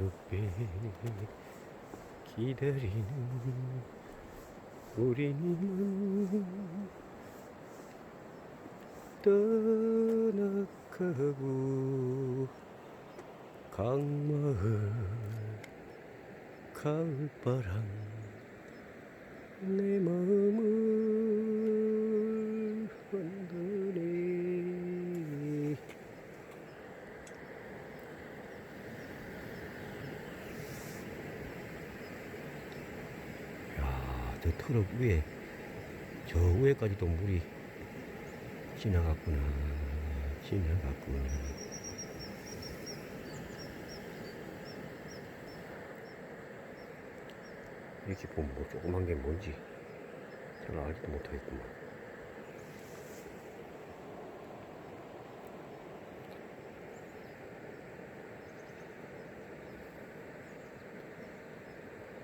앞에 기다리는 우리는 떠나가고 강마을 가을바람 내 마음을 트럭 위에 저 위에까지도 물이 지나갔구나. 지나갔구나. 이렇게 보면 뭐 조그만 게 뭔지 잘 알지도 못하겠구만.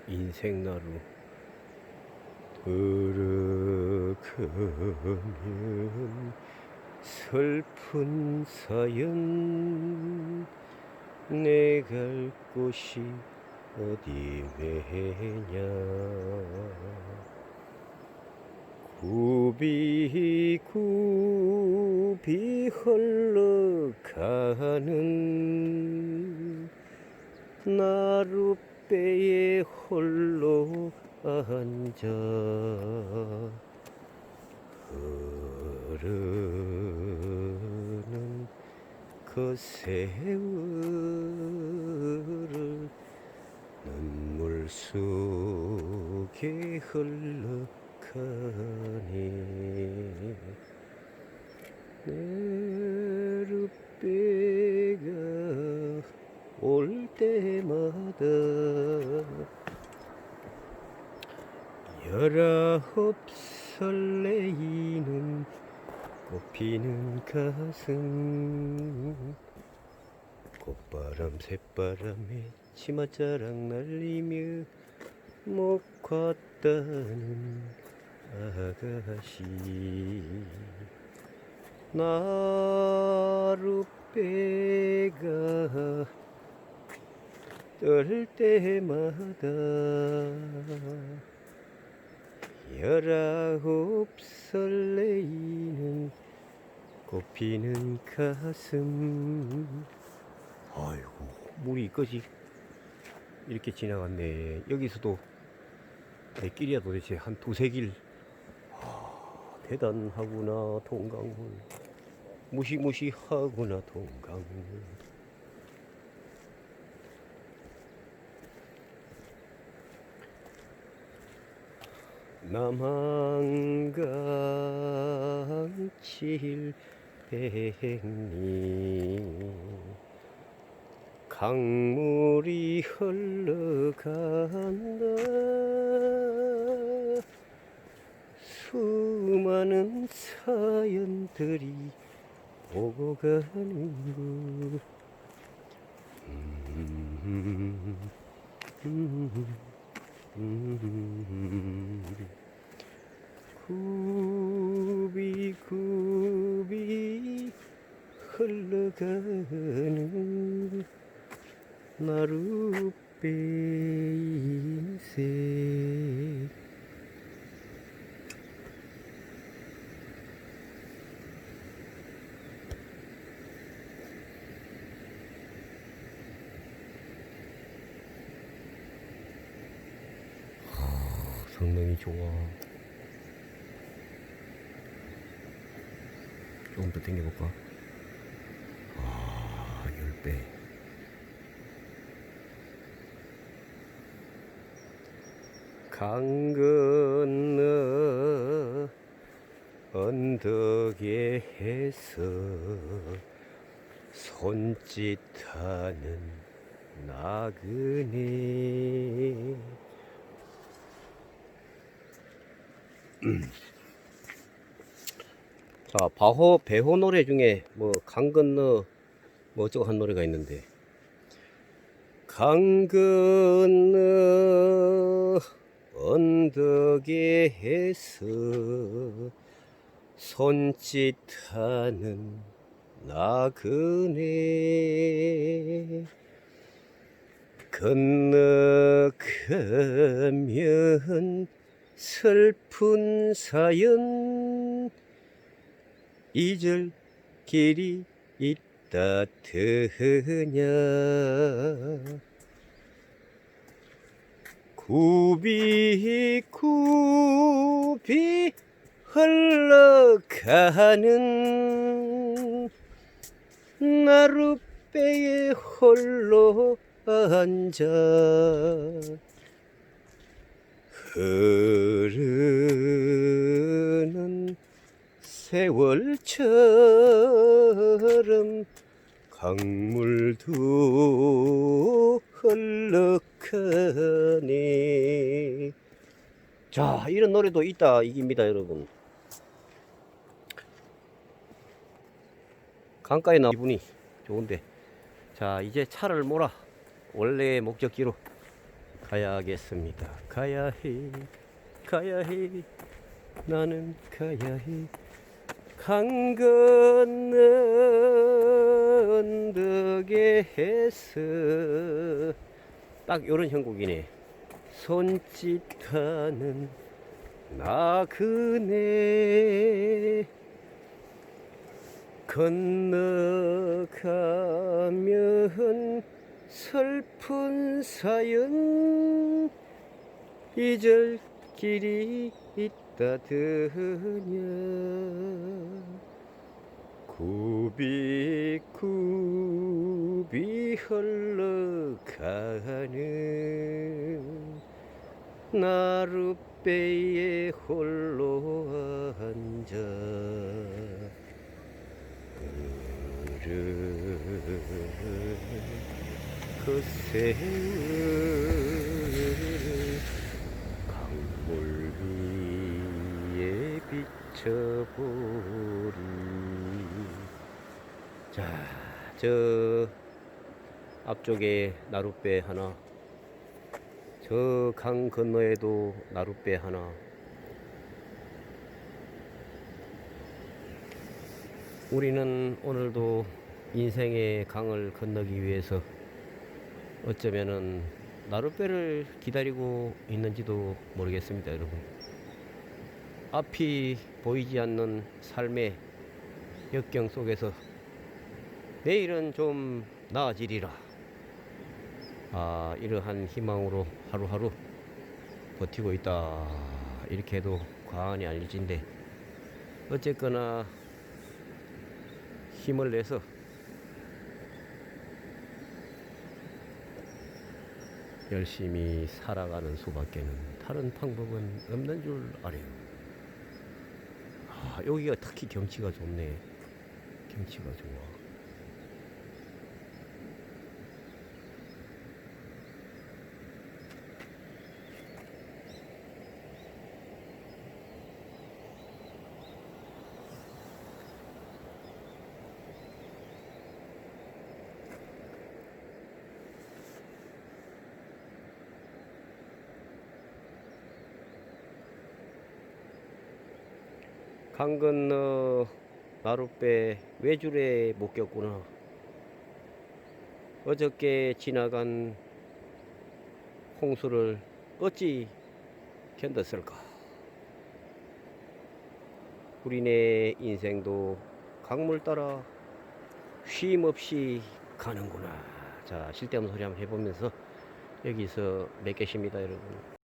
인생나루 들어가면 슬픈 사연. 내 갈 곳이 굽이 굽이 흘러가는 나룻배에 홀로 앉아 흐르는 그 세월을 눈물 속에 흘러가니 내룻배가 올 때마다 열아홉 설레이는 꽃피는 가슴. 꽃바람 새바람에 치맛자락 날리며 못 갔다는 아가씨. 나룻배가 떨 때마다 열아홉 설레이는 꽃피는 가슴. 아이고 물이 이까지 이렇게 지나갔네. 여기서도 내 길이야 도대체. 한 두세 길. 아, 대단하구나 동강물 무시무시하구나 동강물 남한강 칠 백리 강물이 흘러간다 수많은 사연들이 오고 가는 곳 음, 음, 음. 굽이 굽이 흘러가는 나룻배 인생 성능이 좋아 조금 더 당겨볼까? 아, 10배. 강 건너 언덕에 해서 손짓하는 나그네 자, 바호, 배호 노래 중에 뭐 강 건너 뭐 어쩌고 한 노래가 있는데. 강 건너 언덕에 해서 손짓하는 나그네. 건너가면 슬픈 사연. 잊을 길이 있다 드냐. 굽이 굽이 흘러가는 나룻배에 홀로 앉아 흐르는 세월처럼 강물도 흘러가네 자 이런 노래도 있다. 이깁니다 여러분. 강가에 나 기분이 좋은데. 자 이제 차를 몰아. 원래의 목적지로 가야겠습니다. 가야 해 가야 해 나는 가야 해 강 건너 언덕에서 딱 요런 형국이네. 손짓하는 나그네. 건너가면 슬픈 사연 잊을 길이 있다 드냐. 굽이 굽이 흘러가는 나룻배에 홀로 앉아 그 세월 강물 위에 비춰보리 자, 저 앞쪽에 나룻배 하나 저 강 건너에도 나룻배 하나. 우리는 오늘도 인생의 강을 건너기 위해서 어쩌면은 나룻배를 기다리고 있는지도 모르겠습니다, 여러분. 앞이 보이지 않는 삶의 역경 속에서 내일은 좀 나아지리라. 아, 이러한 희망으로 하루하루 버티고 있다. 이렇게 해도 과언이 아닐진데 어쨌거나 힘을 내서 열심히 살아가는 수밖에는 다른 방법은 없는 줄 알아요. 아, 여기가 특히 경치가 좋네. 경치가 좋아. 강 건너 나룻배 외줄에 못 꼈구나. 어저께 지나간 홍수를 어찌 견뎠을까? 우리네 인생도 강물 따라 쉼 없이 가는구나. 자, 쓸데없는 소리 한번 해보면서 여기서 맺겠습니다, 여러분.